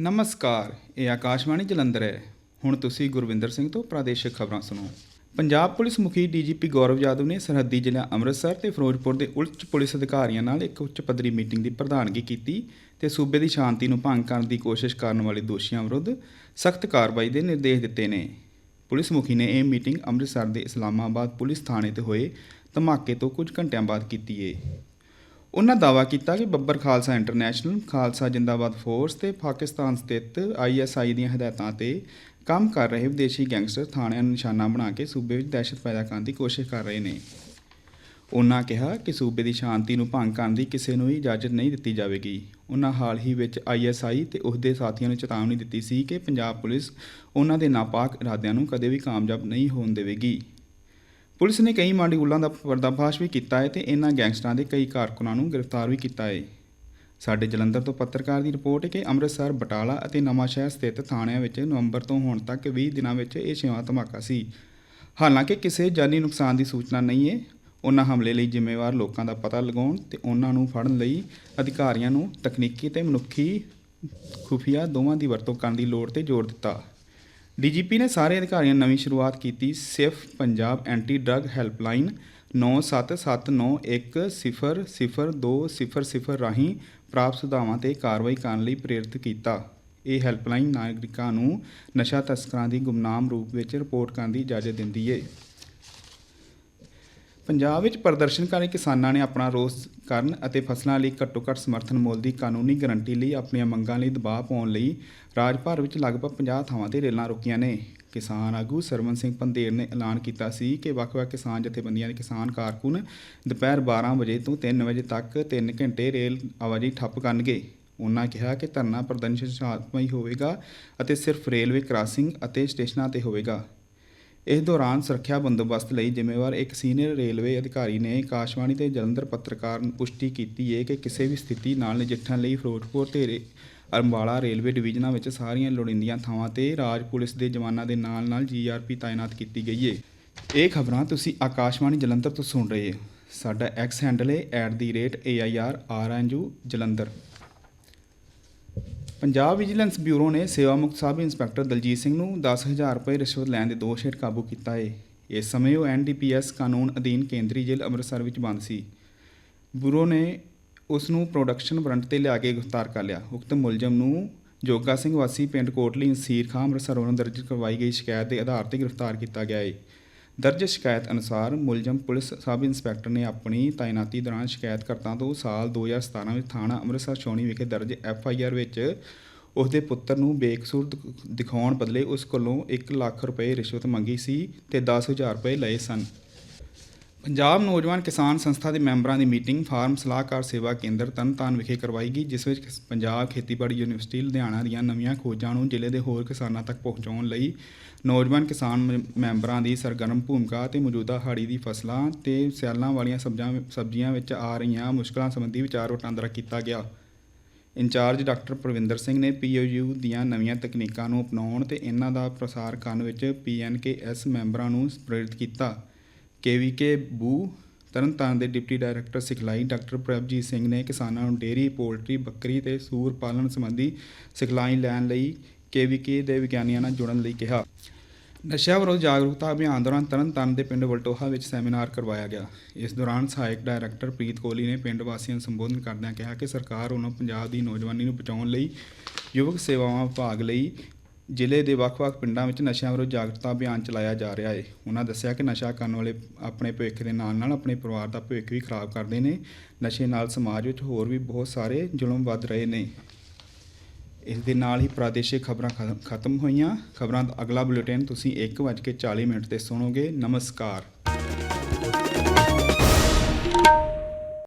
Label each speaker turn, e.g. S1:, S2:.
S1: ਨਮਸਕਾਰ, ਇਹ ਆਕਾਸ਼ਵਾਣੀ ਜਲੰਧਰ ਹੈ। ਹੁਣ ਤੁਸੀਂ ਗੁਰਵਿੰਦਰ ਸਿੰਘ ਤੋਂ ਪ੍ਰਾਦੇਸ਼ਿਕ ਖਬਰਾਂ ਸੁਣੋ। ਪੰਜਾਬ ਪੁਲਿਸ ਮੁਖੀ ਡੀਜੀਪੀ ਗੌਰਵ ਯਾਦਵ ਨੇ ਸਰਹੱਦੀ ਜ਼ਿਲ੍ਹਾ ਅੰਮ੍ਰਿਤਸਰ ਤੇ ਫਿਰੋਜ਼ਪੁਰ ਦੇ ਉੱਚ ਪੁਲਿਸ ਅਧਿਕਾਰੀਆਂ ਨਾਲ ਇੱਕ ਉੱਚ ਪੱਧਰੀ ਮੀਟਿੰਗ ਦੀ ਪ੍ਰਧਾਨਗੀ ਕੀਤੀ ਤੇ ਸੂਬੇ ਦੀ ਸ਼ਾਂਤੀ ਨੂੰ ਭੰਗ ਕਰਨ ਦੀ ਕੋਸ਼ਿਸ਼ ਕਰਨ ਵਾਲੇ ਦੋਸ਼ੀਆਂ ਵਿਰੁੱਧ ਸਖਤ ਕਾਰਵਾਈ ਦੇ ਨਿਰਦੇਸ਼ ਦਿੱਤੇ ਨੇ। ਪੁਲਿਸ ਮੁਖੀ ਨੇ ਇਹ ਮੀਟਿੰਗ ਅੰਮ੍ਰਿਤਸਰ ਦੇ ਇਸਲਾਮਾਬਾਦ ਪੁਲਿਸ ਥਾਣੇ ਤੇ ਹੋਏ ਧਮਾਕੇ ਤੋਂ ਕੁਝ ਘੰਟਿਆਂ ਬਾਅਦ ਕੀਤੀ ਏ। ਉਹਨਾਂ ਦਾਅਵਾ ਕੀਤਾ ਕਿ ਬੱਬਰ ਖਾਲਸਾ ਇੰਟਰਨੈਸ਼ਨਲ, ਖਾਲਸਾ ਜਿੰਦਾਬਾਦ ਫੋਰਸ ਤੇ ਪਾਕਿਸਤਾਨ ਸਥਿਤ ਆਈਐਸਆਈ ਦੀਆਂ ਹਦਾਇਤਾਂ ਤੇ ਕੰਮ ਕਰ ਰਹੇ ਵਿਦੇਸ਼ੀ ਗੈਂਗਸਟਰ ਥਾਣਿਆਂ ਨੂੰ ਨਿਸ਼ਾਨਾ ਬਣਾ ਕੇ ਸੂਬੇ ਵਿੱਚ ਦਹਿਸ਼ਤ ਪੈਦਾ ਕਰਨ ਦੀ ਕੋਸ਼ਿਸ਼ ਕਰ ਰਹੇ ਨੇ। ਉਹਨਾਂ ਕਿਹਾ ਕਿ ਸੂਬੇ ਦੀ ਸ਼ਾਂਤੀ ਨੂੰ ਭੰਗ ਕਰਨ ਦੀ ਕਿਸੇ ਨੂੰ ਵੀ ਇਜਾਜ਼ਤ ਨਹੀਂ ਦਿੱਤੀ ਜਾਵੇਗੀ। ਉਹਨਾਂ ਹਾਲ ਹੀ ਵਿੱਚ ਆਈਐਸਆਈ ਤੇ ਉਸਦੇ ਸਾਥੀਆਂ ਨੂੰ ਚੇਤਾਵਨੀ ਦਿੱਤੀ ਸੀ ਕਿ ਪੰਜਾਬ ਪੁਲਿਸ ਉਹਨਾਂ ਦੇ ਨਾਪਾਕ ਇਰਾਦਿਆਂ ਨੂੰ ਕਦੇ ਵੀ ਕਾਮਯਾਬ ਨਹੀਂ ਹੋਣ ਦੇਵੇਗੀ। ਪੁਲਿਸ ਨੇ ਕਈ ਮਾਡਿਊਲਾਂ ਦਾ ਪਰਦਾਫਾਸ਼ ਵੀ ਕੀਤਾ ਹੈ ਤੇ ਇਹਨਾਂ ਗੈਂਗਸਟਰਾਂ ਦੇ ਕਈ ਕਾਰਕੁਨਾਂ ਨੂੰ ਗ੍ਰਿਫਤਾਰ ਵੀ ਕੀਤਾ ਹੈ। ਸਾਡੇ ਜਲੰਧਰ ਤੋਂ ਪੱਤਰਕਾਰ ਦੀ ਰਿਪੋਰਟ ਹੈ ਕਿ ਅੰਮ੍ਰਿਤਸਰ, ਬਟਾਲਾ ਅਤੇ ਨਵਾਂਸ਼ਹਿਰ ਸਥਿਤ ਥਾਣਿਆਂ ਵਿੱਚ ਨਵੰਬਰ ਤੋਂ ਹੁਣ ਤੱਕ 20 ਦਿਨਾਂ ਵਿੱਚ ਇਹ ਛੇਵਾਂ ਧਮਾਕਾ ਸੀ। ਹਾਲਾਂਕਿ ਕਿਸੇ ਜਾਨੀ ਨੁਕਸਾਨ ਦੀ ਸੂਚਨਾ ਨਹੀਂ ਹੈ। ਉਹਨਾਂ ਹਮਲੇ ਲਈ ਜ਼ਿੰਮੇਵਾਰ ਲੋਕਾਂ ਦਾ ਪਤਾ ਲਗਾਉਣ ਤੇ ਉਹਨਾਂ ਨੂੰ ਫੜਨ ਲਈ ਅਧਿਕਾਰੀਆਂ ਨੂੰ ਤਕਨੀਕੀ ਤੇ ਮਨੁੱਖੀ ਖੁਫੀਆ ਦੋਵਾਂ ਦੀ ਵਰਤੋਂ ਕਰਨ ਦੀ ਲੋੜ ਤੇ ਜ਼ੋਰ ਦਿੱਤਾ। ਡੀਜੀਪੀ ਨੇ ਸਾਰੇ ਅਧਿਕਾਰੀਆਂ ਨੂੰ ਨਵੀਂ ਸ਼ੁਰੂਆਤ ਕੀਤੀ। ਸਿਫ ਪੰਜਾਬ ਐਂਟੀ ਡਰੱਗ ਹੈਲਪਲਾਈਨ 9771100200 ਰਾਹੀਂ ਪ੍ਰਾਪਤ ਸੁਧਾਵਾਂ ਤੇ ਕਾਰਵਾਈ ਕਰਨ ਲਈ ਪ੍ਰੇਰਿਤ ਕੀਤਾ। ਇਹ ਹੈਲਪਲਾਈਨ ਨਾਗਰਿਕਾਂ ਨੂੰ ਨਸ਼ਾ ਤਸਕਰਾਂ ਦੀ ਗੁੰਮਨਾਮ ਰੂਪ ਵਿੱਚ ਰਿਪੋਰਟ ਕਰਨ ਦੀ ਇਜਾਜ਼ਤ ਦਿੰਦੀ ਹੈ ਪੰਜਾਬ ਵਿੱਚ ਪ੍ਰਦਰਸ਼ਨਕਾਰੀ ਕਿਸਾਨਾਂ ਨੇ ਆਪਣਾ ਰੋਸ ਕਰਨ ਅਤੇ ਫਸਲਾਂ ਲਈ ਘੱਟੋ-ਘੱਟ ਸਮਰਥਨ ਮੁੱਲ ਦੀ ਕਾਨੂੰਨੀ ਗਾਰੰਟੀ ਲਈ ਆਪਣੀਆਂ ਮੰਗਾਂ ਲਈ ਦਬਾਅ ਪਾਉਣ ਲਈ ਰਾਜ ਭਰ ਵਿੱਚ ਲਗਭਗ 50 ਥਾਵਾਂ ਤੇ ਰੇਲਾਂ ਰੋਕੀਆਂ ਨੇ। ਕਿਸਾਨ ਆਗੂ ਸਰਵਨ ਸਿੰਘ ਪੰਧੇਰ ਨੇ ਐਲਾਨ ਕੀਤਾ ਸੀ ਕਿ ਵੱਖ-ਵੱਖ ਕਿਸਾਨ ਜਥੇਬੰਦੀਆਂ ਦੇ ਕਿਸਾਨ ਕਾਰਕੁਨ ਦੁਪਹਿਰ 12 ਵਜੇ ਤੋਂ 3 ਵਜੇ ਤੱਕ 3 ਘੰਟੇ ਰੇਲ ਆਵਾਜਾਈ ਠੱਪ ਕਰਨਗੇ। ਉਹਨਾਂ ਕਿਹਾ ਕਿ ਧਰਨਾ ਪ੍ਰਦਰਸ਼ਨ ਹੋਵੇਗਾ ਅਤੇ ਸਿਰਫ ਰੇਲਵੇ ਕ੍ਰਾਸਿੰਗ ਅਤੇ ਸਟੇਸ਼ਨਾਂ ਤੇ ਹੋਵੇਗਾ। ਇਸ ਦੌਰਾਨ ਸੁਰੱਖਿਆ ਬੰਦੋਬਸਤ ਲਈ ਜ਼ਿੰਮੇਵਾਰ ਇੱਕ ਸੀਨੀਅਰ ਰੇਲਵੇ ਅਧਿਕਾਰੀ ਨੇ ਆਕਾਸ਼ਵਾਣੀ ਤੇ ਜਲੰਧਰ ਪੱਤਰਕਾਰ ਨੂੰ ਪੁਸ਼ਟੀ ਕੀਤੀ ਹੈ ਕਿ ਕਿਸੇ ਵੀ ਸਥਿਤੀ ਨਾਲ ਨਜਿੱਠਣ ਲਈ ਫਿਰੋਜ਼ਪੁਰ ਤੇ ਰੇ- ਅੰਬਾਲਾ ਰੇਲਵੇ ਡਿਵੀਜ਼ਨਾਂ ਵਿੱਚ ਸਾਰੀਆਂ ਲੋੜੀਂਦੀਆਂ ਥਾਵਾਂ ਤੇ ਰਾਜ ਪੁਲਿਸ ਦੇ ਜਵਾਨਾਂ ਦੇ ਨਾਲ-ਨਾਲ ਜੀਆਰਪੀ ਤਾਇਨਾਤ ਕੀਤੀ ਗਈ ਹੈ। ਇਹ ਖਬਰਾਂ ਤੁਸੀਂ ਆਕਾਸ਼ਵਾਣੀ ਜਲੰਧਰ ਤੋਂ ਸੁਣ ਰਹੇ ਹੋ। ਸਾਡਾ ਐਕਸ ਹੈਂਡਲ ਹੈ @airrnju Jalandhar. Punjab vigilance bureau ਨੇ ਸੇਵਾ ਮੁਕਤ ਸਾਬ ਇੰਸਪੈਕਟਰ ਦਲਜੀਤ ਸਿੰਘ ਨੂੰ 10000 ਰੁਪਏ ਰਿਸ਼ਵਤ ਲੈਣ ਦੇ ਦੋਸ਼ ਹੇਠ ਕਾਬੂ ਕੀਤਾ ਹੈ ਇਸ ਸਮੇਂ ਉਹ ਐਨਡੀਪੀਐਸ ਕਾਨੂੰਨ ਅਧੀਨ ਕੇਂਦਰੀ ਜੇਲ੍ਹ ਅੰਮ੍ਰਿਤਸਰ ਵਿੱਚ ਬੰਦ ਸੀ। ਬਿਊਰੋ ਨੇ ਉਸ ਨੂੰ ਪ੍ਰੋਡਕਸ਼ਨ ਵਾਰੰਟ ਤੇ ਲਿਆ ਕੇ ਗ੍ਰਿਫਤਾਰ ਕਰ ਲਿਆ। ਉਕਤ ਮੁਲਜ਼ਮ ਨੂੰ ਜੋਗਾ ਸਿੰਘ ਵਾਸੀ ਪਿੰਡ ਕੋਟਲੀ ਨਸੀਰ ਖਾਂ ਅੰਮ੍ਰਿਤਸਰ ਵੱਲੋਂ ਦਰਜ ਕਰਵਾਈ ਗਈ ਸ਼ਿਕਾਇਤ ਦੇ ਆਧਾਰ ਤੇ ਗ੍ਰਿਫਤਾਰ ਕੀਤਾ ਗਿਆ ਹੈ ਦਰਜ ਸ਼ਿਕਾਇਤ ਅਨੁਸਾਰ ਮੁਲਜ਼ਮ ਪੁਲਿਸ ਸਬ ਇੰਸਪੈਕਟਰ ਨੇ ਆਪਣੀ ਤਾਇਨਾਤੀ ਦੌਰਾਨ ਸ਼ਿਕਾਇਤਕਰਤਾ ਤੋਂ ਸਾਲ 2017 ਵਿੱਚ ਥਾਣਾ ਅੰਮ੍ਰਿਤਸਰ ਛਾਉਣੀ ਵਿਖੇ ਦਰਜ ਐਫ ਆਈ ਆਰ ਵਿੱਚ ਉਸ ਦੇ ਪੁੱਤਰ ਨੂੰ ਬੇਕਸੂਰ ਦਿਖਾਉਣ ਬਦਲੇ ਉਸ ਕੋਲੋਂ 1 ਲੱਖ ਰੁਪਏ ਰਿਸ਼ਵਤ ਮੰਗੀ ਸੀ ਤੇ 10000 ਰੁਪਏ ਲਏ ਸਨ। ਪੰਜਾਬ ਨੌਜਵਾਨ ਕਿਸਾਨ ਸੰਸਥਾ ਦੇ ਮੈਂਬਰਾਂ ਦੀ ਮੀਟਿੰਗ ਫਾਰਮ ਸਲਾਹਕਾਰ ਸੇਵਾ ਕੇਂਦਰ ਤਰਨਤਾਰਨ ਵਿਖੇ ਕਰਵਾਈ ਗਈ ਜਿਸ ਵਿੱਚ ਪੰਜਾਬ ਖੇਤੀਬਾੜੀ ਯੂਨੀਵਰਸਿਟੀ, ਲੁਧਿਆਣਾ ਦੀਆਂ ਨਵੀਆਂ ਖੋਜਾਂ ਨੂੰ ਜ਼ਿਲ੍ਹੇ ਦੇ ਹੋਰ ਕਿਸਾਨਾਂ ਤੱਕ ਪਹੁੰਚਾਉਣ ਲਈ ਨੌਜਵਾਨ ਕਿਸਾਨ ਮ- ਮੈਂਬਰਾਂ ਦੀ ਸਰਗਰਮ ਭੂਮਿਕਾ ਤੇ ਮੌਜੂਦਾ ਹਾੜੀ ਦੀ ਫਸਲਾਂ ਤੇ ਸਿਆਲਾਂ ਵਾਲੀਆਂ ਸਬਜ਼ੀਆਂ ਸਬਜ਼ੀਆਂ ਵਿੱਚ ਆ ਰਹੀਆਂ ਮੁਸ਼ਕਲਾਂ ਸੰਬੰਧੀ ਵਿਚਾਰ ਵਟਾਂਦਰਾ ਕੀਤਾ ਗਿਆ। ਇੰਚਾਰਜ ਡਾਕਟਰ ਪ੍ਰਵਿੰਦਰ ਸਿੰਘ ਨੇ ਪੀਓਯੂ ਦੀਆਂ ਨਵੀਆਂ ਤਕਨੀਕਾਂ ਨੂੰ ਅਪਣਾਉਣ ਤੇ ਇਹਨਾਂ ਦਾ ਪ੍ਰਸਾਰ ਕਰਨ ਵਿੱਚ ਪੀਐਨਕੇਐਸ ਮੈਂਬਰਾਂ ਨੂੰ ਪ੍ਰੇਰਿਤ ਕੀਤਾ। ਕੇਵੀਕੇ ਬੂ ਤਰਨਤਾਰਨ ਦੇ ਡਿਪਟੀ ਡਾਇਰੈਕਟਰ ਸਿਖਲਾਈ ਡਾਕਟਰ ਪ੍ਰਭਜੀਤ ਸਿੰਘ ਨੇ ਕਿਸਾਨਾਂ ਨੂੰ ਡੇਅਰੀ, ਪੋਲਟਰੀ, ਬੱਕਰੀ ਤੇ ਸੂਰ ਪਾਲਣ ਸੰਬੰਧੀ ਸਿਖਲਾਈ ਲੈਣ ਲਈ ਕੇਵੀਕੇ ਦੇ ਵਿਗਿਆਨੀਆਂ ਨਾਲ ਜੁੜਨ ਲਈ ਕਿਹਾ। ਨਸ਼ਿਆਂ ਵਿਰੋਧ ਜਾਗਰੂਕਤਾ ਅਭਿਆਨ ਦੌਰਾਨ ਤਰਨਤਾਰਨ ਦੇ ਪਿੰਡ ਵਲਟੋਹਾ ਵਿੱਚ ਸੈਮੀਨਾਰ ਕਰਵਾਇਆ ਗਿਆ। ਇਸ ਦੌਰਾਨ ਸਹਾਇਕ ਡਾਇਰੈਕਟਰ ਪ੍ਰੀਤ ਕੋਹਲੀ ਨੇ ਪਿੰਡ ਵਾਸੀਆਂ ਨੂੰ ਸੰਬੋਧਨ ਕਰਦਿਆਂ ਕਿਹਾ ਕਿ ਸਰਕਾਰ ਉਹਨਾਂ ਪੰਜਾਬ ਦੀ ਨੌਜਵਾਨੀ ਨੂੰ ਬਚਾਉਣ ਲਈ ਯੁਵਕ ਸੇਵਾਵਾਂ ਵਿਭਾਗ ਲਈ ਜ਼ਿਲ੍ਹੇ ਦੇ ਵੱਖ-ਵੱਖ ਪਿੰਡਾਂ ਵਿੱਚ ਨਸ਼ਿਆਂ ਵਿਰੁੱਧ ਜਾਗਰੂਕਤਾ ਅਭਿਆਨ ਚਲਾਇਆ ਜਾ ਰਿਹਾ ਹੈ। ਉਹਨਾਂ ਦੱਸਿਆ ਕਿ ਨਸ਼ਾ ਕਰਨ ਵਾਲੇ ਆਪਣੇ ਭਵਿੱਖ ਦੇ ਨਾਲ-ਨਾਲ ਆਪਣੇ ਪਰਿਵਾਰ ਦਾ ਭਵਿੱਖ ਵੀ ਖਰਾਬ ਕਰਦੇ ਨੇ। ਨਸ਼ੇ ਨਾਲ ਸਮਾਜ ਵਿੱਚ ਹੋਰ ਵੀ ਬਹੁਤ ਸਾਰੇ ਜ਼ੁਲਮ ਵੱਧ ਰਹੇ ਨੇ। ਇਸ ਦੇ ਨਾਲ ਹੀ ਪ੍ਰਾਦੇਸ਼ਿਕ ਖਬਰਾਂ ਖਤਮ ਹੋਈਆਂ। ਖਬਰਾਂ ਦਾ ਅਗਲਾ ਬੁਲੇਟਿਨ ਤੁਸੀਂ 1:40 ਮਿੰਟ ਤੇ ਸੁਣੋਗੇ। ਨਮਸਕਾਰ।